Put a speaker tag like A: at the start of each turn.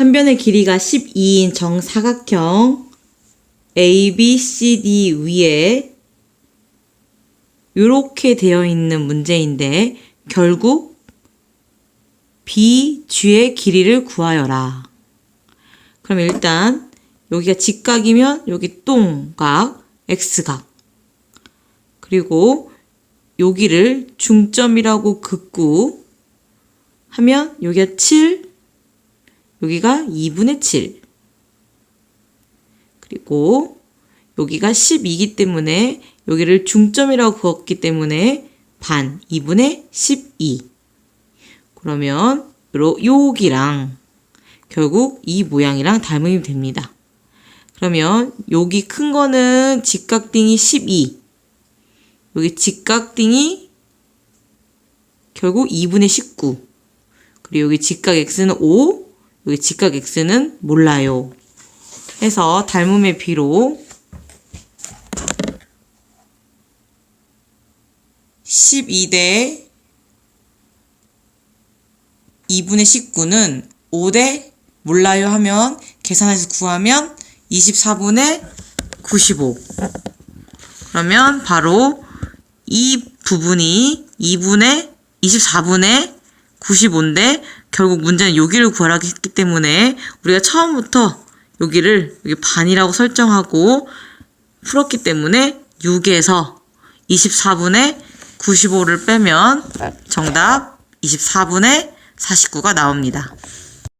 A: 한 변의 길이가 12인 정사각형 ABCD 위에 이렇게 되어 있는 문제인데 결국 BG의 길이를 구하여라. 그럼 일단 여기가 직각이면 여기 똥각, X각. 그리고 여기를 중점이라고 긋고 하면 여기가 7, 여기가 2분의 7. 그리고 여기가 10이기 때문에 여기를 중점이라고 그었기 때문에 반, 2분의 12. 그러면 요- 여기랑 결국 이 모양이랑 닮음이 됩니다. 그러면 여기 큰 거는 직각딩이 12. 여기 직각딩이 결국 2분의 19. 그리고 여기 직각 x는 5, 여기 직각 x는 몰라요. 해서 닮음의 비로 12대 2분의 19는 5대 몰라요 하면 계산해서 구하면 24분의 95. 그러면 바로 이 부분이 2분의 24분의 95인데 결국 문제는 여기를 구하라 했기 때문에 우리가 처음부터 여기를 여기 반이라고 설정하고 풀었기 때문에 6에서 24분의 95를 빼면 정답 24분의 49가 나옵니다.